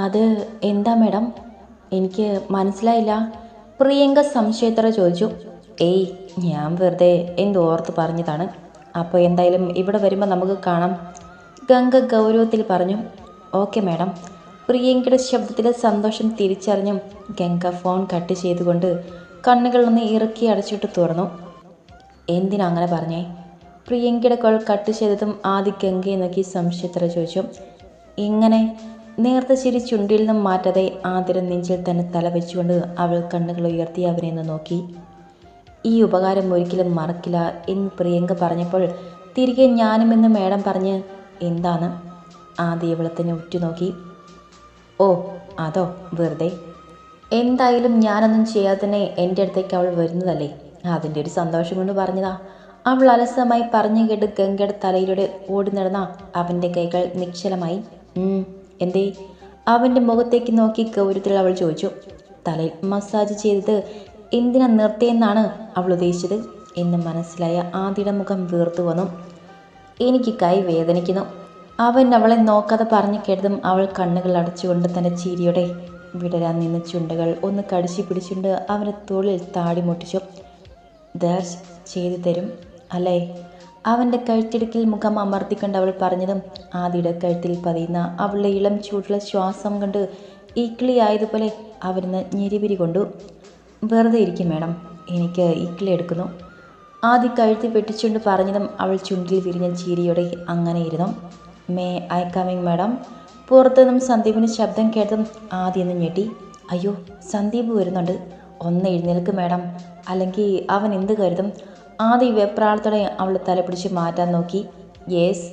അത് എന്താ മേഡം? എനിക്ക് മനസ്സിലായില്ല. പ്രിയങ്ക സംശയത്തോടെ ചോദിച്ചു. ഏയ് ഞാൻ വെറുതെ എന്തോ എന്തോർത്ത് പറഞ്ഞതാണ്. അപ്പോൾ എന്തായാലും ഇവിടെ വരുമ്പോൾ നമുക്ക് കാണാം. ഗംഗ ഗൗരവത്തിൽ പറഞ്ഞു ഓക്കെ മാഡം. പ്രിയങ്കയുടെ ശബ്ദത്തിലെ സന്തോഷം തിരിച്ചറിഞ്ഞും ഗംഗ ഫോൺ കട്ട് ചെയ്തുകൊണ്ട് കണ്ണുകളൊന്ന് ഇറക്കി അടച്ചിട്ട് തുറന്നു. എന്തിനാ അങ്ങനെ പറഞ്ഞേ? പ്രിയങ്കയുടെ കോൾ കട്ട് ചെയ്തതും ആദ്യ ഗംഗയെ നോക്കി സംശയത്തോടെ ചോദിച്ചു. ഇങ്ങനെ നേർത്ത ചിരി ചുണ്ടിൽ നിന്നും മാറ്റാതെ ആതിര നെഞ്ചിൽ തന്നെ തല വെച്ചുകൊണ്ട് അവൾ കണ്ണുകൾ ഉയർത്തി അവനെ ഒന്ന് നോക്കി. ഈ ഉപകാരം ഒരിക്കലും മറക്കില്ല എന്ന് പ്രിയങ്ക പറഞ്ഞപ്പോൾ തിരികെ ഞാനുമെന്ന് മേഡം പറഞ്ഞ് എന്താണ്? ആദ്യ ഇവളെ തന്നെ ഉറ്റുനോക്കി. ഓ അതോ വെറുതെ. എന്തായാലും ഞാനൊന്നും ചെയ്യാതെ തന്നെ എന്റെ അടുത്തേക്ക് അവൾ വരുന്നതല്ലേ? അതിന്റെ ഒരു സന്തോഷം കൊണ്ട് പറഞ്ഞതാ. അവൾ അലസമായി പറഞ്ഞു കേട്ട് ഗംഗയുടെ തലയിലൂടെ ഓടി നടന്ന അവന്റെ കൈകൾ നിശ്ചലമായി. "ഉം, എന്തേ? അവന്റെ മുഖത്തേക്ക് നോക്കി ഗൗരവത്തിൽ അവൾ ചോദിച്ചു തലയിൽ മസാജ് ചെയ്തത് എന്തിനാ നിർത്തിയെന്നാണ് അവൾ ഉദ്ദേശിച്ചത്? എന്ന് മനസ്സിലായ ആദ്യയുടെ മുഖം വീർത്തു വന്നു. എനിക്ക് കൈ വേദനിക്കുന്നു. അവൻ അവളെ നോക്കാതെ പറഞ്ഞു കേട്ടതും അവൾ കണ്ണുകൾ അടച്ചുകൊണ്ട് തന്റെ ചിരിയോടെ വിടരാൻ നിന്ന് ചുണ്ടുകൾ ഒന്ന് കടിച്ചു പിടിച്ചുകൊണ്ട് അവന്റെ തോളിൽ താടി മുട്ടിച്ചു. ദാഷ് ചെയ്തു തരും അല്ലേ? അവന്റെ കഴുത്തിടുക്കിൽ മുഖം അമർത്തിക്കൊണ്ട് അവൾ പറഞ്ഞതും ആദിയുടെ കഴുത്തിൽ പതിയുന്ന അവളുടെ ഇളം ചൂടുള്ള ശ്വാസം കണ്ട് ഇക്കിളി ആയതുപോലെ അവരിന്ന് ഞെരിപിരി കൊണ്ടു വെറുതെ ഇരിക്കും മേഡം എനിക്ക് ഇക്കിളി എടുക്കുന്നു ആദ്യ കഴുത്തി വെട്ടിച്ചുകൊണ്ട് പറഞ്ഞതും അവൾ ചുണ്ടിൽ വിരിഞ്ഞ ചീരിയോടെ അങ്ങനെ ഇരുന്നു. മേ ഐ കമ്മിങ് മാഡം പുറത്തുനിന്നും സന്ദീപിന് ശബ്ദം കേട്ടതും ആദ്യം ഞെട്ടി. അയ്യോ സന്ദീപ് വരുന്നുണ്ട്. ഒന്ന് എഴുന്നേൽക്ക് മാഡം. അല്ലെങ്കിൽ അവൻ എന്ത് കരുതും? ആദ്യ വെപ്രാളത്തോടെ അവൾ തലപിടിച്ച് മാറ്റാൻ നോക്കി. യേസ്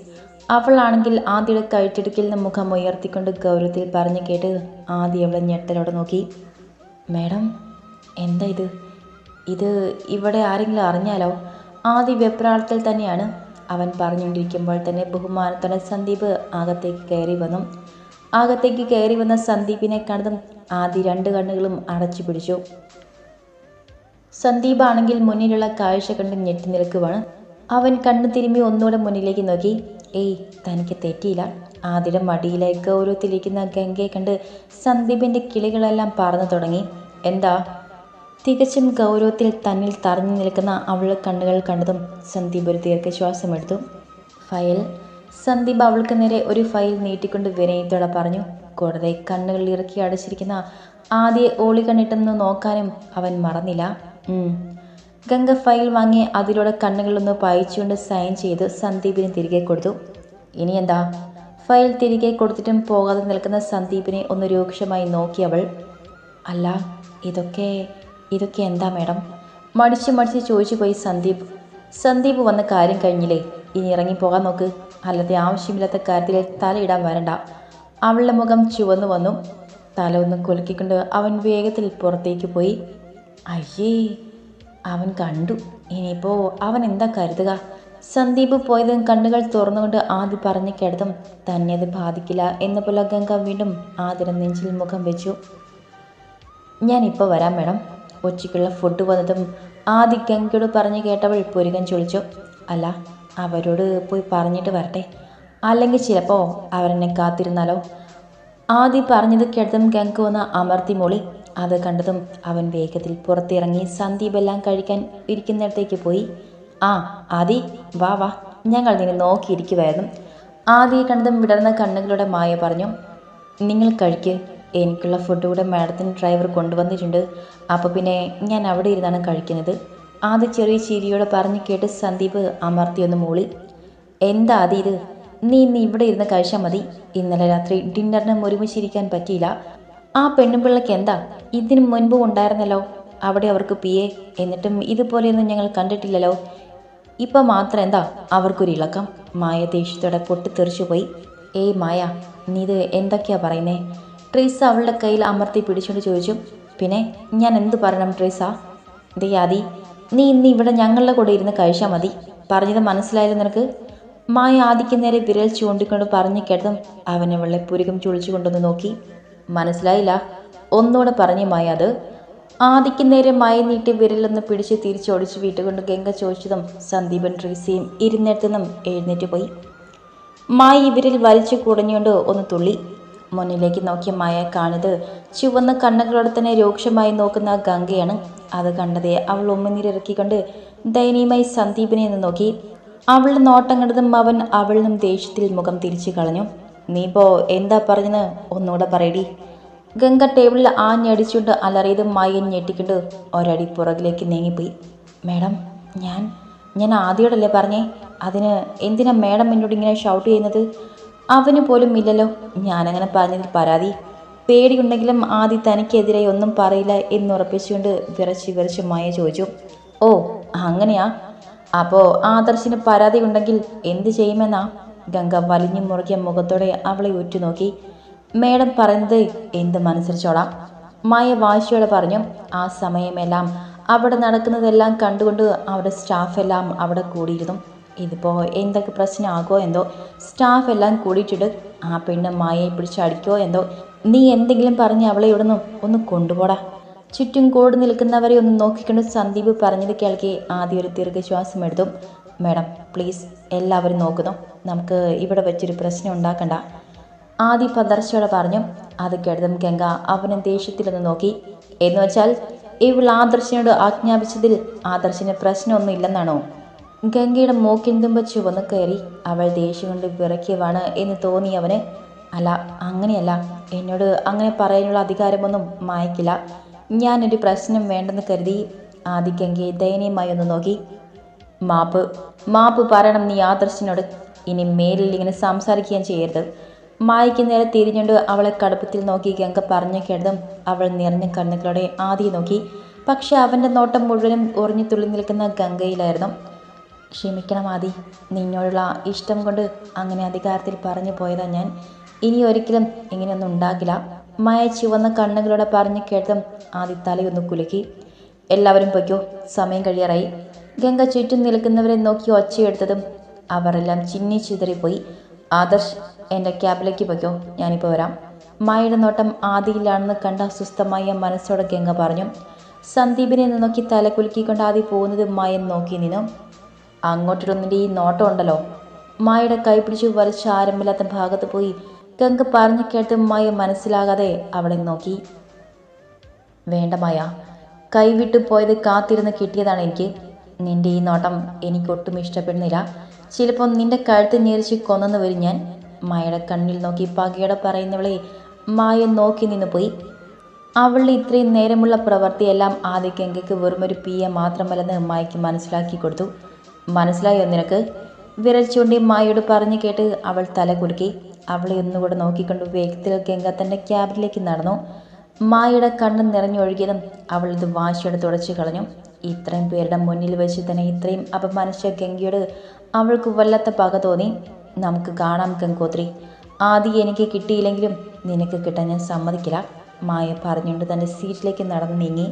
അവളാണെങ്കിൽ ആദ്യയുടെ കഴുത്തിടുക്കിൽ നിന്ന് മുഖം ഉയർത്തിക്കൊണ്ട് ഗൗരവത്തിൽ പറഞ്ഞു കേട്ട് ആദ്യ അവളെ ഞെട്ടലോടെ നോക്കി. മേഡം എന്താ ഇത്? ഇത് ഇവിടെ ആരെങ്കിലും അറിഞ്ഞാലോ? ആദ്യ വെപ്രാളത്തിൽ തന്നെയാണ്. അവൻ പറഞ്ഞുകൊണ്ടിരിക്കുമ്പോൾ തന്നെ ബഹുമാനത്തോടെ സന്ദീപ് അകത്തേക്ക് കയറി വന്നു. അകത്തേക്ക് കയറി വന്ന സന്ദീപിനെ കണ്ടതും ആദ്യ രണ്ട് കണ്ണുകളും അടച്ചു പിടിച്ചു. സന്ദീപ് ആണെങ്കിൽ മുന്നിലുള്ള കാഴ്ച കണ്ട് ഞെട്ടി നിൽക്കുവാണ്. അവൻ കണ്ണു തിരുമ്മി ഒന്നുകൂടെ മുന്നിലേക്ക് നോക്കി. ഏയ് തനിക്ക് തെറ്റിയില്ല. ആതിര മടിയിലെ ഗൗരവത്തിലിരിക്കുന്ന ഗംഗയെ കണ്ട് സന്ദീപിന്റെ കിളികളെല്ലാം പറന്നു തുടങ്ങി. എന്താ? തികച്ചും ഗൗരവത്തിൽ തന്നിൽ തറഞ്ഞു നിൽക്കുന്ന അവളുടെ കണ്ണുകൾ കണ്ടതും സന്ദീപ് ഒരു ദീർഘശ്വാസം എടുത്തു ഫയൽ? സന്ദീപ് അവൾക്ക് നേരെ ഒരു ഫയൽ നീട്ടിക്കൊണ്ട് വിനയത്തോടെ പറഞ്ഞു. കൂടാതെ കണ്ണുകൾ ഇറക്കി അടച്ചിരിക്കുന്ന ആദ്യ ഓളി കണ്ണിട്ടെന്ന് നോക്കാനും അവൻ മറന്നില്ല. ഗംഗ ഫയൽ വാങ്ങി അതിലൂടെ കണ്ണുകളൊന്ന് പായിച്ചുകൊണ്ട് സൈൻ ചെയ്ത് സന്ദീപിന് തിരികെ കൊടുത്തു. ഇനി എന്താ? ഫയൽ തിരികെ കൊടുത്തിട്ടും പോകാതെ നിൽക്കുന്ന സന്ദീപിനെ ഒന്ന് രൂക്ഷമായി നോക്കി അവൾ. അല്ല ഇതൊക്കെ ഇതൊക്കെ എന്താ മേഡം? മടിച്ച് മടിച്ച് ചോദിച്ചു പോയി സന്ദീപ്. സന്ദീപ് വന്ന കാര്യം കഴിഞ്ഞില്ലേ? ഇനി ഇറങ്ങി പോകാൻ നോക്ക്. അല്ലാതെ ആവശ്യമില്ലാത്ത കാര്യത്തിൽ തലയിടാൻ വരണ്ട. അവളുടെ മുഖം ചുവന്നു വന്നു. തല ഒന്ന് കുലുക്കിക്കൊണ്ട് അവൻ വേഗത്തിൽ പുറത്തേക്ക് പോയി. അയ്യേ അവൻ കണ്ടു. ഇനിയിപ്പോൾ അവൻ എന്താ കരുതുക? സന്ദീപ് പോയതും കണ്ണുകൾ തുറന്നുകൊണ്ട് ആദ്യ പറഞ്ഞു കേട്ടതും തന്നെ അത് ബാധിക്കില്ല എന്ന പോലെ ഗംഗ വീണ്ടും ആദരം നെഞ്ചിൽ മുഖം വെച്ചു. ഞാൻ ഇപ്പോൾ വരാം മേഡം. ഉച്ചയ്ക്കുള്ള ഫുഡ് വന്നതും ആദ്യ ഗംഗയോട് പറഞ്ഞു കേട്ടവൾ പുരുകൻ ചൊളിച്ചു. അല്ല അവരോട് പോയി പറഞ്ഞിട്ട് വരട്ടെ. അല്ലെങ്കിൽ ചിലപ്പോൾ അവരെന്നെ കാത്തിരുന്നാലോ? ആദ്യ പറഞ്ഞത് കേട്ടതും ഗംഗ ഒന്ന് അമർത്തി മൂളി. അത് കണ്ടതും അവൻ വേഗത്തിൽ പുറത്തിറങ്ങി സന്ദീപ് എല്ലാം കഴിക്കാൻ ഇരിക്കുന്നിടത്തേക്ക് പോയി. ആ ആദി വാ വാ ഞങ്ങൾ നിന്നെ നോക്കിയിരിക്കുമായിരുന്നു ആദിയെ കണ്ടതും വിടർന്ന കണ്ണുകളുടെ മായ പറഞ്ഞു നിങ്ങൾ കഴിക്ക്. എനിക്കുള്ള ഫുഡ് കൂടെ മാഡത്തിന് ഡ്രൈവർ കൊണ്ടുവന്നിട്ടുണ്ട്. അപ്പോൾ പിന്നെ ഞാൻ അവിടെ ഇരുന്നാണ് കഴിക്കുന്നത്. ആദ്യ ചെറിയ ചിരിയോടെ പറഞ്ഞു കേട്ട് സന്ദീപ് അമർത്തി ഒന്ന് മൂളി എന്താ ആദി ഇത്? നീ ഇന്ന് ഇവിടെ ഇരുന്ന് കഴിച്ചാൽ മതി. ഇന്നലെ രാത്രി ഡിന്നറിന് ഒരുമിച്ചിരിക്കാൻ പറ്റിയില്ല. ആ പെണ്ണുപിള്ളക്ക് എന്താ? ഇതിനു മുൻപ് ഉണ്ടായിരുന്നല്ലോ. അവിടെ അവർക്ക് പിയെ എന്നിട്ടും ഇതുപോലെയൊന്നും ഞങ്ങൾ കണ്ടിട്ടില്ലല്ലോ. ഇപ്പം മാത്രം എന്താ? അവർക്കൊരു ഇളക്കം മായ ദേഷ്യത്തോടെ പൊട്ടിത്തെറിച്ചു പോയി. ഏയ് മായ നീ ഇത് എന്തൊക്കെയാ പറയുന്നേ? ട്രീസ അവളുടെ കയ്യിൽ അമർത്തി പിടിച്ചുകൊണ്ട് ചോദിച്ചു. പിന്നെ ഞാൻ എന്ത് പറയണം ട്രീസ? ദയാദി നീ ഇന്ന് ഇവിടെ ഞങ്ങളുടെ കൂടെ ഇരുന്ന് കഴിച്ചാൽ മതി. പറഞ്ഞത് മനസ്സിലായില്ല നിനക്ക്? മായ ആദിക്ക് നേരെ വിരൽ ചൂണ്ടിക്കൊണ്ട് പറഞ്ഞു കേട്ടതും അവനെ വെള്ളെ പുരുകം ചുളിച്ചു കൊണ്ടൊന്ന് നോക്കി. മനസ്സിലായില്ല. ഒന്നുകൂടെ പറഞ്ഞു മായ അത് ആദിക്ക് നേരെ മായ നീട്ടി വിരലൊന്ന് പിടിച്ച് തിരിച്ചോടിച്ച് വീട്ടുകൊണ്ട് ഗംഗ ചോദിച്ചതും സന്ദീപൻ ട്രീസിയും ഇരുന്നിടത്തു നിന്നും എഴുന്നേറ്റ് പോയി. മായ ഇവരിൽ വലിച്ചു കുടഞ്ഞുകൊണ്ട് ഒന്ന് തുള്ളി. മുന്നിലേക്ക് നോക്കിയ മായ കാണുന്നത് ചുവന്ന കണ്ണുകളോടെ തന്നെ രൂക്ഷമായി നോക്കുന്ന ഗംഗയാണ്. അത് കണ്ടതേ അവൾ ഉമ്മനീരിറക്കിക്കൊണ്ട് ദയനീയമായി സന്ദീപിനെ ഒന്ന് നോക്കി. അവളുടെ നോട്ടം കണ്ടതും അവൻ അവളിനും ദേഷ്യത്തിൽ മുഖം തിരിച്ചു കളഞ്ഞു. നീ ഇപ്പോ എന്താ പറഞ്ഞെന്ന് ഒന്നുകൂടെ പറയടി. ഗംഗ ടേബിളിൽ ആഞ്ഞടിച്ചുകൊണ്ട് അലറിയതും മായ ഞെട്ടിക്കൊണ്ട് ഒരടി പുറകിലേക്ക് നീങ്ങിപ്പോയി. മേഡം ഞാൻ ഞാൻ ആദ്യോടല്ലേ പറഞ്ഞേ? അതിന് എന്തിനാ മേഡം എന്നോട് ഇങ്ങനെ ഷൗട്ട് ചെയ്യുന്നത്? അവന് പോലും ഇല്ലല്ലോ. ഞാനങ്ങനെ പറഞ്ഞതിൽ പരാതി. പേടിയുണ്ടെങ്കിലും ആദ്യ തനിക്കെതിരെ ഒന്നും പറയില്ല എന്നുറപ്പിച്ചുകൊണ്ട് വിറച്ച് വിറച്ച് മായ ചോദിച്ചു. ഓ അങ്ങനെയാ? അപ്പോൾ ആദർശിന് പരാതി ഉണ്ടെങ്കിൽ എന്ത് ചെയ്യുമെന്നാ? ഗംഗ വലിഞ്ഞു മുറുകിയ മുഖത്തോടെ അവളെ ഉറ്റുനോക്കി മേഡം പറയുന്നത് എന്തുമനുസരിച്ചോളാം മായ വാശിയോടെ പറഞ്ഞു. ആ സമയമെല്ലാം അവിടെ നടക്കുന്നതെല്ലാം കണ്ടുകൊണ്ട് അവിടെ സ്റ്റാഫെല്ലാം അവിടെ കൂടിയിരുന്നു. ഇതിപ്പോൾ എന്തൊക്കെ പ്രശ്നമാകോ എന്തോ സ്റ്റാഫ് എല്ലാം കൂടിയിട്ടിട്ട് ആ പെണ്ണ് മായയെ പിടിച്ചടിക്കോ എന്തോ നീ എന്തെങ്കിലും പറഞ്ഞ് അവളെ ഇവിടുന്ന് ഒന്ന് കൊണ്ടുപോടാ. ചുറ്റും കൂടി നിൽക്കുന്നവരെ ഒന്ന് നോക്കിക്കൊണ്ട് സന്ദീപ് പറഞ്ഞത് കേൾക്കെ ആദ്യം ഒരു ദീർഘശ്വാസം എടുത്തു മാഡം പ്ലീസ് എല്ലാവരും നോക്കുന്നു. നമുക്ക് ഇവിടെ വെച്ചൊരു പ്രശ്നം ഉണ്ടാക്കണ്ട. ആദി പതർച്ചയോടെ പറഞ്ഞു അത് കേട്ടതും ഗംഗ അവനെ ദേഷ്യത്തിലൊന്ന് നോക്കി. എന്ന് വെച്ചാൽ ഇവൾ ആദർശനോട് ആജ്ഞാപിച്ചതിൽ ആദർശന് പ്രശ്നമൊന്നും ഇല്ലെന്നാണോ? ഗംഗയുടെ മൂക്കിന്തുമ്പ ചുവന്ന് കയറി അവൾ ദേഷ്യം കൊണ്ട് വിറക്കിയവാണ് എന്ന് തോന്നി അവന് അല്ല അങ്ങനെയല്ല. എന്നോട് അങ്ങനെ പറയാനുള്ള അധികാരമൊന്നും മായ്ക്കില്ല. ഞാനൊരു പ്രശ്നം വേണ്ടെന്ന് കരുതി ആദി ഗംഗയെ ദയനീയമായി ഒന്ന് നോക്കി. മാപ്പ് മാപ്പ് പറയണം നീ ആദർശിനോട്. ഇനി മേലിൽ ഇങ്ങനെ സംസാരിക്കുകയും ചെയ്യരുത്. മായയ്ക്ക് നേരെ തിരിഞ്ഞുകൊണ്ട് അവളെ കടുപ്പത്തിൽ നോക്കി ഗംഗ പറഞ്ഞു കേട്ടതും അവൾ നിറഞ്ഞ കണ്ണുകളോടെ ആദ്യം നോക്കി. പക്ഷെ അവന്റെ നോട്ടം മുഴുവനും ഉറഞ്ഞു തുള്ളി നിൽക്കുന്ന ഗംഗയിലായിരുന്നു. ക്ഷമിക്കണം ആദി നിന്നോടുള്ള ഇഷ്ടം കൊണ്ട് അങ്ങനെ അധികാരത്തിൽ പറഞ്ഞു പോയതാ ഞാൻ. ഇനി ഒരിക്കലും ഇങ്ങനെയൊന്നും ഉണ്ടാകില്ല. മായ ചുവന്ന കണ്ണുകളോടെ പറഞ്ഞു കേട്ടതും ആദി തലയൊന്ന് കുലുക്കി. എല്ലാവരും പൊയ്ക്കോ സമയം കഴിയാറായി. ഗംഗ ചുറ്റും നിൽക്കുന്നവരെ നോക്കി ഒച്ചയെടുത്തതും അവരെല്ലാം ചിന്നി ചിതറിപ്പോയി. ആദർശ് എന്റെ ക്യാബിലേക്ക് പൊയ്ക്കോ ഞാനിപ്പോൾ വരാം. മായയുടെ നോട്ടം ആദിയിലാണെന്ന് കണ്ട അസ്വസ്ഥമായ മനസ്സോടെ ഗംഗ പറഞ്ഞു. സന്ദീപിനെ നോക്കി തല കുലുക്കിക്കൊണ്ട് ആദി പോകുന്നത് മായ നോക്കി നിന്നു. അങ്ങോട്ടിടുന്നതിന്റെ ഈ നോട്ടം ഉണ്ടല്ലോ. മായയുടെ കൈ പിടിച്ച് വലിച്ച ആരംഭില്ലാത്ത ഭാഗത്ത് പോയി ഗംഗ പറഞ്ഞു കേട്ട് മായ മനസ്സിലാകാതെ അവളെ നോക്കി. വേണ്ട മായ കൈവിട്ടു പോയത് കാത്തിരുന്ന് കിട്ടിയതാണ് എനിക്ക്. നിന്റെ ഈ നോട്ടം എനിക്കൊട്ടും ഇഷ്ടപ്പെടുന്നില്ല. ചിലപ്പോൾ നിന്റെ കഴുത്ത് ഞെരിച്ച് കൊന്നെന്ന് വരും ഞാൻ. മായയുടെ കണ്ണിൽ നോക്കി പകയോടെ പറയുന്നവളെ മായ നോക്കി നിന്ന് പോയി. അവളുടെ ഇത്രയും നേരമുള്ള പ്രവൃത്തിയെല്ലാം ആദ്യ ഗംഗയ്ക്ക് വെറുമൊരു പിയ മാത്രമല്ലെന്ന് മായയ്ക്ക് മനസ്സിലാക്കി കൊടുത്തു. മനസ്സിലായോ നിനക്ക്? വിരൽ ചൂണ്ടി മായോട് പറഞ്ഞു കേട്ട് അവൾ തല കുലുക്കി. അവളെ ഒന്നുകൂടെ നോക്കിക്കൊണ്ട് വേഗത്തിൽ ഗംഗ തന്റെ ക്യാബിനിലേക്ക് നടന്നു. മായയുടെ കണ്ണ് നിറഞ്ഞൊഴുകിയതും അവൾ ഇത് വാശിയോടെ തുടച്ചു കളഞ്ഞു. ഇത്രയും പേരുടെ മുന്നിൽ വെച്ച് തന്നെ ഇത്രയും അപമാനിച്ച ഗംഗയോട് അവൾക്ക് വല്ലാത്ത പക തോന്നി. നമുക്ക് കാണാം ഗംഗോത്രി. ആദ്യം എനിക്ക് കിട്ടിയില്ലെങ്കിലും നിനക്ക് കിട്ടാൻ ഞാൻ സമ്മതിക്കില്ല മായ പറഞ്ഞുകൊണ്ട് തന്റെ സീറ്റിലേക്ക് നടന്നു നീങ്ങി.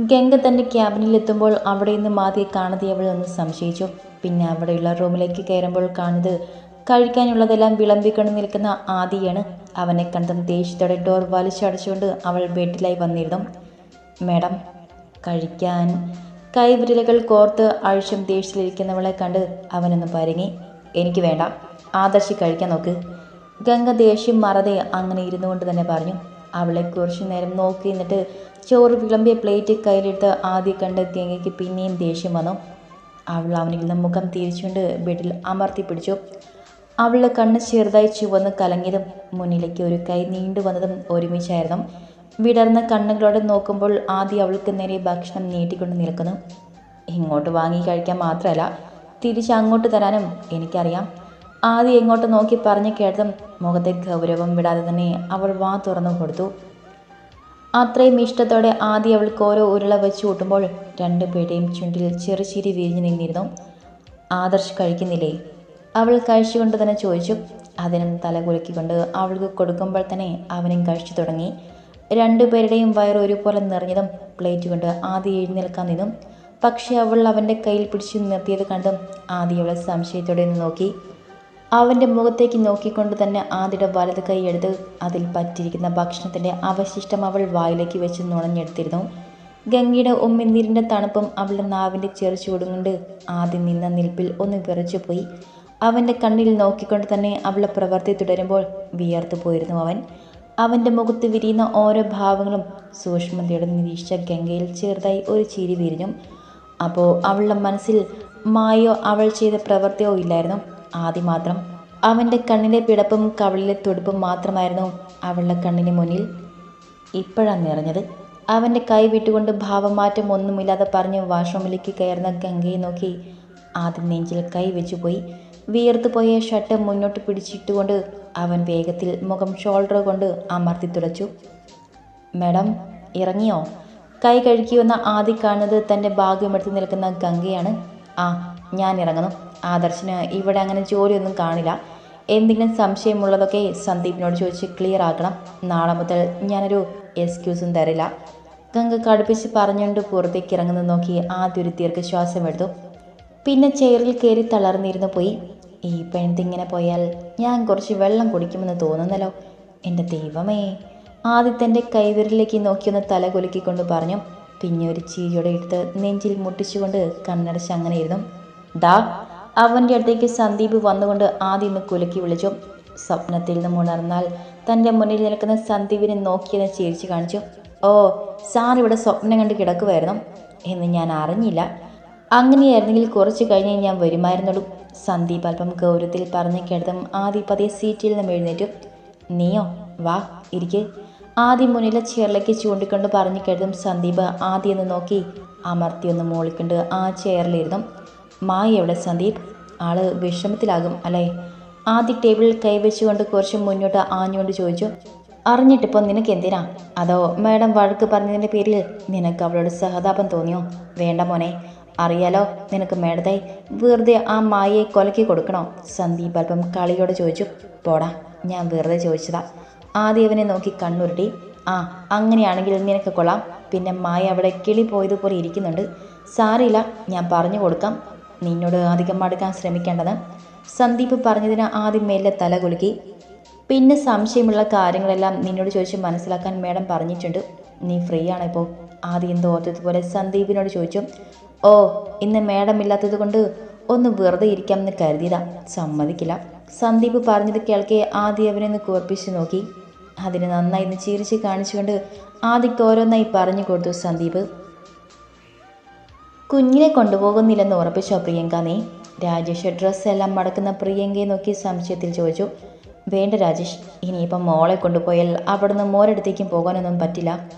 ഗംഗ തന്റെ ക്യാബിനിൽ എത്തുമ്പോൾ അവിടെ നിന്ന് മാതിയെ കാണാതെ അവൾ ഒന്ന് സംശയിച്ചു. പിന്നെ അവിടെയുള്ള റൂമിലേക്ക് കയറുമ്പോൾ കാണുന്നത് കഴിക്കാനുള്ളതെല്ലാം വിളമ്പിക്കൊണ്ട് നിൽക്കുന്ന ആദിയാണ്. അവനെ കണ്ടും ദേഷ്യത്തോടെ ഡോർ വലിച്ചടച്ചുകൊണ്ട് അവൾ ബെഡിലായി വന്നിരുന്നു. മേഡം കഴിക്കാൻ. കൈവിരലുകൾ കോർത്ത് അഴിച്ചും ദേഷ്യത്തിലിരിക്കുന്നവളെ കണ്ട് അവനൊന്ന് പരങ്ങി. എനിക്ക് വേണ്ട. ആദർശി കഴിക്കാൻ നോക്ക്. ഗംഗ ദേഷ്യം മറതെ അങ്ങനെ ഇരുന്നു കൊണ്ട് തന്നെ പറഞ്ഞു. അവളെ കുറച്ചു നേരം നോക്കി നിന്നിട്ട് ചോറ് വിളമ്പിയ പ്ലേറ്റ് കയ്യിലെടുത്ത് ആദ്യം കണ്ട് ഗംഗയ്ക്ക് പിന്നെയും ദേഷ്യം വന്നു. അവൾ അവനിൽ നിന്ന് മുഖം തിരിച്ചുകൊണ്ട് ബെഡിൽ അമർത്തി പിടിച്ചു. അവളുടെ കണ്ണ് ചെറുതായി ചുവന്ന് കലങ്ങിയതും മുന്നിലേക്ക് ഒരു കൈ നീണ്ടു വന്നതും ഒരുമിച്ചായിരുന്നു. വിടർന്ന കണ്ണുകളോടെ നോക്കുമ്പോൾ ആദ്യം അവൾക്ക് നേരെ ഭക്ഷണം നീട്ടിക്കൊണ്ട് നിൽക്കുന്നു. ഇങ്ങോട്ട് വാങ്ങി കഴിക്കാൻ മാത്രമല്ല തിരിച്ച് അങ്ങോട്ട് തരാനും എനിക്കറിയാം. ആദ്യം എങ്ങോട്ട് നോക്കി പറഞ്ഞു കേട്ടതും മുഖത്തെ ഗൗരവം വിടാതെ തന്നെ അവൾ വാ തുറന്നു കൊടുത്തു. അത്രയും ഇഷ്ടത്തോടെ ആദ്യം അവൾക്ക് ഓരോ ഉരുള വെച്ച് കൂട്ടുമ്പോൾ രണ്ടുപേരുടെയും ചുണ്ടിൽ ചെറുചിരി വിരിഞ്ഞു നിന്നിരുന്നു. ആദർശ് കഴിക്കുന്നില്ലേ? അവൾ കഴിച്ചുകൊണ്ട് തന്നെ ചോദിച്ചു. അതിനും തല കുലുക്കിക്കൊണ്ട് അവൾക്ക് കൊടുക്കുമ്പോൾ തന്നെ അവനും കഴിച്ചു തുടങ്ങി. രണ്ടുപേരുടെയും വയറ് ഒരുപോലെ നിറഞ്ഞതും പ്ലേറ്റ് കൊണ്ട് ആദി എഴുന്നേൽക്കാൻ നിന്നും. പക്ഷേ അവൾ അവന്റെ കയ്യിൽ പിടിച്ചു നിർത്തിയത് കണ്ടും ആദി അവളെ സംശയത്തോടെ നോക്കി. അവന്റെ മുഖത്തേക്ക് നോക്കിക്കൊണ്ട് തന്നെ ആദ്യയുടെ വലത് കൈ എടുത്ത് അതിൽ പറ്റിയിരിക്കുന്ന ഭക്ഷണത്തിന്റെ അവശിഷ്ടം അവൾ വായിലേക്ക് വെച്ച് നുണഞ്ഞെടുത്തിരുന്നു. ഗംഗയുടെ ഉമ്മിനീരിന്റെ തണുപ്പും അവളുടെ നാവിന്റെ ചെറു ചൂടും കൊണ്ട് ആദ്യം നിന്ന നിൽപ്പിൽ ഒന്ന് വിറച്ചു പോയി അവന്റെ കണ്ണിൽ നോക്കിക്കൊണ്ട് തന്നെ അവളുടെ പ്രവൃത്തി തുടരുമ്പോൾ വിയർത്തു പോയിരുന്നു അവൻ. അവന്റെ മുഖത്ത് വിരിയുന്ന ഓരോ ഭാവങ്ങളും സൂക്ഷ്മതയുടെ നിരീക്ഷ ഗംഗയിൽ ചെറുതായി ഒരു ചിരി വിരിഞ്ഞു. അപ്പോൾ അവളുടെ മനസ്സിൽ മായോ അവൾ ചെയ്ത പ്രവൃത്തിയോ ഇല്ലായിരുന്നു. ആദ്യം മാത്രം അവന്റെ കണ്ണിലെ പിടപ്പും കവളിലെ തുടുപ്പും മാത്രമായിരുന്നു അവളുടെ കണ്ണിന് മുന്നിൽ. ഇപ്പോഴാണ് നിറഞ്ഞത്. അവന്റെ കൈ വിട്ടുകൊണ്ട് ഭാവമാറ്റം ഒന്നുമില്ലാതെ പറഞ്ഞ് വാഷ്റൂമിലേക്ക് കയറുന്ന ഗംഗയെ നോക്കി ആദ്യം നെഞ്ചിൽ കൈ വെച്ചുപോയി. വിയർത്തു പോയ ഷർട്ട് മുന്നോട്ട് പിടിച്ചിട്ടുകൊണ്ട് അവൻ വേഗത്തിൽ മുഖം ഷോൾഡർ കൊണ്ട് അമർത്തി തുടച്ചു. മേഡം ഇറങ്ങിയോ? കൈ കഴുകി വന്ന ആദ്യ കാണുന്നത് തന്റെ ഭാഗ്യമെടുത്ത് നിൽക്കുന്ന ഗംഗയാണ്. ആ ഞാൻ ഇറങ്ങുന്നു. ആദർശന് ഇവിടെ അങ്ങനെ ജോലിയൊന്നും കാണില്ല. എന്തെങ്കിലും സംശയമുള്ളതൊക്കെ സന്ദീപിനോട് ചോദിച്ച് ക്ലിയർ ആക്കണം. നാളെ മുതൽ ഞാനൊരു എക്സ്ക്യൂസും തരില്ല. ഗംഗ കടുപ്പിച്ച് പറഞ്ഞുകൊണ്ട് പുറത്തേക്ക് ഇറങ്ങുന്നത് നോക്കി ആദ്യ ഒരു ദീർഘശ്വാസം എടുത്തു പിന്നെ ചെയറിൽ കയറി തളർന്നിരുന്നു പോയി. ഈ പെൺതിങ്ങനെ പോയാൽ ഞാൻ കുറച്ച് വെള്ളം കുടിക്കുമെന്ന് തോന്നുന്നല്ലോ. എന്റെ ദൈവമേ. ആദിത്യന്റെ കൈവിരലിലേക്ക് നോക്കിയൊന്ന് തല കുലുക്കിക്കൊണ്ട് പറഞ്ഞു പിന്നെ ഒരു ചീരിയോടെ എടുത്ത് നെഞ്ചിൽ മുട്ടിച്ചുകൊണ്ട് കണ്ണടച്ച് അങ്ങനെ ഇരുന്നു ഡാ അവന്റെ അടുത്തേക്ക് സന്ദീപ് വന്നുകൊണ്ട് ആദ്യം കുലുക്കി വിളിച്ചു. സ്വപ്നത്തിൽ നിന്നും ഉണർന്നാൽ തന്റെ മുന്നിൽ നിൽക്കുന്ന സന്ദീപിനെ നോക്കിയെന്ന് ചിരിച്ചു കാണിച്ചു. ഓ സാർ ഇവിടെ സ്വപ്നം കണ്ട് കിടക്കുമായിരുന്നു എന്ന് ഞാൻ അറിഞ്ഞില്ല. അങ്ങനെയായിരുന്നെങ്കിൽ കുറച്ച് കഴിഞ്ഞ് ഞാൻ വരുമായിരുന്നുള്ളൂ സന്ദീപ് അല്പം ഗൗരവത്തിൽ പറഞ്ഞു കേട്ടതും ആദ്യ പതിയെ സീറ്റിൽ നിന്നും എഴുന്നേറ്റു. നീയോ? വാ ഇരിക്കെ. ആദ്യം മുന്നിലെ ചെയറിലേക്ക് ചൂണ്ടിക്കൊണ്ട് പറഞ്ഞു കേട്ടതും സന്ദീപ്. ആദ്യം ഒന്ന് നോക്കി. അമർത്തി ഒന്ന് മോളിക്കൊണ്ട് ആ ചെയറിലിരുന്നു. മായ എവിടെ സന്ദീപ്? ആൾ വിഷമത്തിലാകും അല്ലേ? ആദ്യ ടേബിളിൽ കൈവച്ചുകൊണ്ട് കുറച്ച് മുന്നോട്ട് ആഞ്ഞുകൊണ്ട് ചോദിച്ചു. അറിഞ്ഞിട്ടിപ്പോൾ നിനക്ക് എന്തിനാ അതോ മാഡം വഴക്ക് പറഞ്ഞതിന്റെ പേരിൽ നിനക്ക് അവളോട് സഹതാപം തോന്നിയോ? വേണ്ട മോനെ. അറിയാലോ നിനക്ക് മേടത്തെ വെറുതെ ആ മായയെ കൊലക്കി കൊടുക്കണോ? സന്ദീപ് അല്പം കളിയോട് ചോദിച്ചു. പോടാ ഞാൻ വെറുതെ ചോദിച്ചതാ. ആദ്യവനെ നോക്കി കണ്ണുരുട്ടി. ആ അങ്ങനെയാണെങ്കിൽ നിനക്ക് കൊള്ളാം. പിന്നെ മായ അവിടെ കിളി പോയതുപോലെ ഇരിക്കുന്നുണ്ട്. സാറില്ല ഞാൻ പറഞ്ഞു കൊടുക്കാം. നിന്നോട് അധികം മടുക്കാൻ ശ്രമിക്കേണ്ടത്. സന്ദീപ് പറഞ്ഞതിന് ആദ്യം മേലെ തല കുലുക്കി. പിന്നെ സംശയമുള്ള കാര്യങ്ങളെല്ലാം നിന്നോട് ചോദിച്ച് മനസ്സിലാക്കാൻ മേഡം പറഞ്ഞിട്ടുണ്ട്. നീ ഫ്രീ ആണിപ്പോൾ ആദ്യം ഓർത്തതുപോലെ സന്ദീപിനോട് ചോദിച്ചു. ഓ ഇന്ന് മേഡം കൊണ്ട് ഒന്ന് വെറുതെ ഇരിക്കാമെന്ന് കരുതിയതാ. സമ്മതിക്കില്ല. സന്ദീപ് പറഞ്ഞത് കേൾക്കെ ആദി അവനെ ഒന്ന് കുർപ്പിച്ച് നോക്കി. അതിന് നന്നായി ഒന്ന് ചിരിച്ച് കാണിച്ചുകൊണ്ട് ആദ്യക്ക് ഓരോന്നായി പറഞ്ഞു കൊടുത്തു സന്ദീപ്. കുഞ്ഞിനെ കൊണ്ടുപോകുന്നില്ലെന്ന് ഉറപ്പിച്ചോ പ്രിയങ്ക നീ രാജേഷ് ഡ്രസ്സ് എല്ലാം മടക്കുന്ന പ്രിയങ്കയെ നോക്കി സംശയത്തിൽ ചോദിച്ചു. വേണ്ട രാജേഷ് ഇനിയിപ്പം മോളെ കൊണ്ടുപോയാൽ അവിടുന്ന് മോരടുത്തേക്കും പോകാനൊന്നും പറ്റില്ല.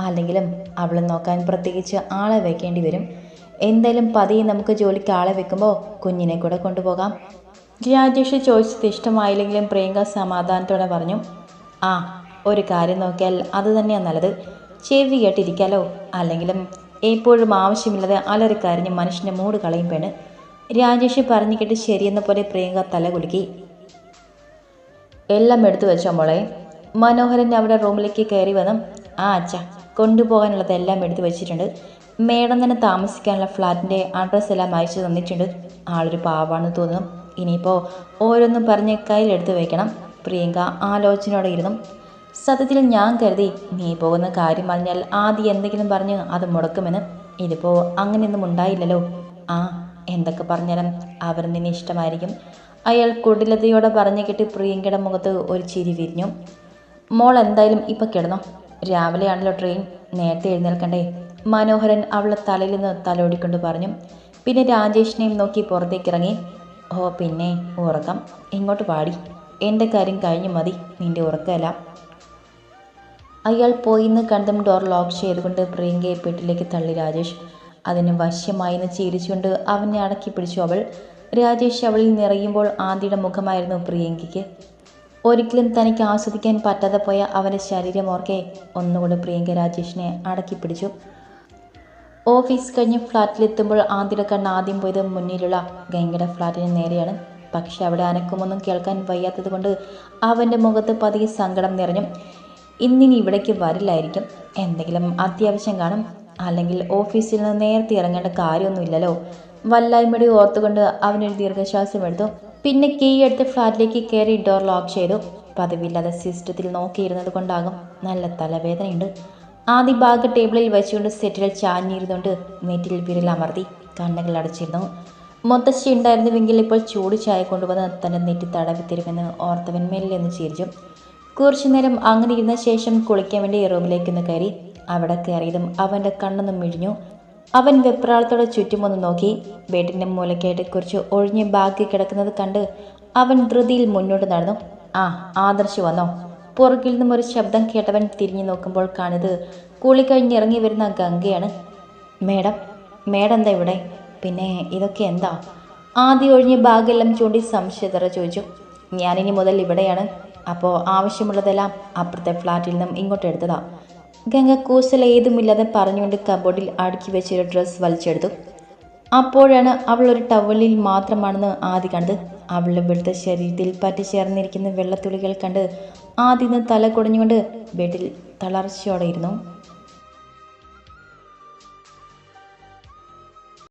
അല്ലെങ്കിലും അവളെ നോക്കാൻ പ്രത്യേകിച്ച് ആളെ വയ്ക്കേണ്ടി വരും. എന്തായാലും പതിയെ നമുക്ക് ജോലിക്ക് ആളെ വെക്കുമ്പോൾ കുഞ്ഞിനെ കൂടെ കൊണ്ടുപോകാം. രാജേഷ് ചോദിച്ചത് ഇഷ്ടമായില്ലെങ്കിലും പ്രിയങ്ക സമാധാനത്തോടെ പറഞ്ഞു ആ ഒരു കാര്യം നോക്കിയാൽ അത് തന്നെയാണ് നല്ലത്. ചെവി കേട്ടിരിക്കാലോ? അല്ലെങ്കിലും എപ്പോഴും ആവശ്യമില്ലാതെ അലറിക്കരഞ്ഞ് മനുഷ്യന്റെ മൂട് കളയും പെണ് രാജേഷ് പറഞ്ഞു കേട്ട് ശരിയെന്ന പോലെ പ്രിയങ്ക തല കുലുക്കി. എല്ലാം എടുത്തു വെച്ചോ മോളെ. മനോഹരൻ അവിടെ റൂമിലേക്ക് കയറി വന്നു ആ അച്ഛ കൊണ്ടുപോകാനുള്ളതെല്ലാം എടുത്തു വെച്ചിട്ടുണ്ട്. മേഡം തന്നെ താമസിക്കാനുള്ള ഫ്ലാറ്റിന്റെ അഡ്രസ്സ് എല്ലാം അയച്ചു തന്നിട്ടുണ്ട്. ആളൊരു പാവാണെന്ന് തോന്നുന്നു. ഇനിയിപ്പോൾ ഓരോന്നും പറഞ്ഞ് കയ്യിലെടുത്ത് വെക്കണം. പ്രിയങ്ക ആലോചനയോടെ ഇരുന്നു. സത്യത്തിൽ ഞാൻ കരുതി നീ പോകുന്ന കാര്യം അറിഞ്ഞാൽ ആദ്യം എന്തെങ്കിലും പറഞ്ഞ് അത് മുടക്കുമെന്ന്. ഇതിപ്പോൾ അങ്ങനെയൊന്നും ഉണ്ടായില്ലല്ലോ. ആ എന്തൊക്കെ പറഞ്ഞാലും അവർ നിന്നെ ഇഷ്ടമായിരിക്കും. അയാൾ കുടിലതയോടെ പറഞ്ഞു കെട്ടി പ്രിയങ്കയുടെ മുഖത്ത് ഒരു ചിരി വിരിഞ്ഞു. മോൾ എന്തായാലും ഇപ്പം കിടന്നോ? രാവിലെയാണല്ലോ ട്രെയിൻ നേരത്തെ എഴുന്നേൽക്കണ്ടേ? മനോഹരൻ അവളെ തലയിൽ നിന്ന് തലോടിക്കൊണ്ട് പറഞ്ഞു പിന്നെ രാജേഷിനെയും നോക്കി പുറത്തേക്കിറങ്ങി ഓ പിന്നെ ഉറക്കം. ഇങ്ങോട്ട് പാടി എന്റെ കാര്യം കഴിഞ്ഞു മതി. നിന്റെ ഉറക്കമല്ല. അയാൾ പോയിന്ന് കണ്ടും ഡോർ ലോക്ക് ചെയ്തുകൊണ്ട് പ്രിയങ്കയെ പെട്ടിലേക്ക് തള്ളി രാജേഷ്. അതിന് വശ്യമായിന്ന് ചിരിച്ചുകൊണ്ട് അവനെ അടക്കി പിടിച്ചു അവൾ. രാജേഷ് അവളിൽ നിറയുമ്പോൾ ആദ്യയുടെ മുഖമായിരുന്നു പ്രിയങ്കയ്ക്ക്. ഒരിക്കലും തനിക്ക് ആസ്വദിക്കാൻ പറ്റാതെ പോയ അവന്റെ ശരീരം ഓർക്കെ ഒന്നുകൂടെ പ്രിയങ്ക രാജേഷിനെ അടക്കി പിടിച്ചു. ഓഫീസ് കഴിഞ്ഞ് ഫ്ലാറ്റിലെത്തുമ്പോൾ ആദ്യയുടെ കണ്ണ് ആദ്യം പോയത് മുന്നിലുള്ള ഗംഗയുടെ ഫ്ലാറ്റിന് നേരെയാണ്. പക്ഷെ അവിടെ അനക്കമൊന്നും കേൾക്കാൻ വയ്യാത്തത് കൊണ്ട് അവന്റെ മുഖത്ത് പതിയെ സങ്കടം നിറഞ്ഞു. ഇന്നിനി ഇവിടേക്ക് വരില്ലായിരിക്കും. എന്തെങ്കിലും അത്യാവശ്യം കാണും. അല്ലെങ്കിൽ ഓഫീസിൽ നിന്ന് നേരത്തെ ഇറങ്ങേണ്ട കാര്യമൊന്നുമില്ലല്ലോ. വല്ലായ്മയുടെ ഓർത്തുകൊണ്ട് അവനൊരു ദീർഘശ്വാസം എടുത്തു. പിന്നെ കീ എടുത്ത് ഫ്ലാറ്റിലേക്ക് കയറി ഡോർ ലോക്ക് ചെയ്തു. പതിവില്ലാതെ സിസ്റ്റത്തിൽ നോക്കിയിരുന്നത് കൊണ്ടാകും നല്ല തലവേദനയുണ്ട്. ആദ്യ ബാഗ് ടേബിളിൽ വെച്ചുകൊണ്ട് സെറ്റിൽ ചാഞ്ഞിരുന്നുകൊണ്ട് വിരൽ അമർത്തി കണ്ണുകൾ അടച്ചിരുന്നു. മുത്തശ്ശി ഉണ്ടായിരുന്നുവെങ്കിൽ ഇപ്പോൾ ചൂട് ചായ കൊണ്ടുവന്ന് തന്റെ നെറ്റി തടവിത്തരുമെന്ന് ഓർത്തവൻ മെല്ലെന്ന് ചിരിച്ചു. കുറച്ചു നേരം അങ്ങനെ ഇരുന്ന ശേഷം കുളിക്കാൻ വേണ്ടി റൂമിലേക്കൊന്ന് കയറി അവിടെ കയറിയതും അവന്റെ കണ്ണൊന്നും മിഴിഞ്ഞു. അവൻ വെപ്രാളത്തോടെ ചുറ്റുമൊന്ന് നോക്കി. ബെഡിന്റെ മൂലക്കായിട്ട് കുറച്ച് ഒഴിഞ്ഞ് ബാക്കി കിടക്കുന്നത് കണ്ട് അവൻ ധൃതിയിൽ മുന്നോട്ട് നടന്നു. ആ ആദർശ് വന്നോ? പുറകിൽ നിന്നും ഒരു ശബ്ദം കേട്ടവൻ തിരിഞ്ഞു നോക്കുമ്പോൾ കാണുന്നത് കൂളി കഴിഞ്ഞ് ഇറങ്ങി വരുന്ന ഗംഗയാണ്. മേഡം മേഡം എന്താ ഇവിടെ? പിന്നെ ഇതൊക്കെ എന്താ? ആദ്യം ഒഴിഞ്ഞ് ബാഗെല്ലാം ചൂണ്ടി സംശയതറ ചോദിച്ചു. ഞാനിനി മുതൽ ഇവിടെയാണ്. അപ്പോൾ ആവശ്യമുള്ളതെല്ലാം അപ്പുറത്തെ ഫ്ലാറ്റിൽ നിന്നും ഇങ്ങോട്ട് എടുത്തതാ. ഗംഗ കൂസൽ ഏതുമില്ലാതെ പറഞ്ഞുകൊണ്ട് കബോർഡിൽ അടുക്കി വെച്ചൊരു ഡ്രസ്സ് വലിച്ചെടുത്തു. അപ്പോഴാണ് അവൾ ഒരു ടവലിൽ മാത്രമാണെന്ന് ആദ്യ കണ്ടത്. അവളുടെ വെളുത്ത ശരീരത്തിൽ പറ്റി ചേർന്നിരിക്കുന്ന വെള്ളത്തുള്ളികൾ കണ്ട് ആദ്യം തല കുടഞ്ഞുകൊണ്ട് ബെഡിൽ തളർച്ചയോടെ ഇരുന്നു.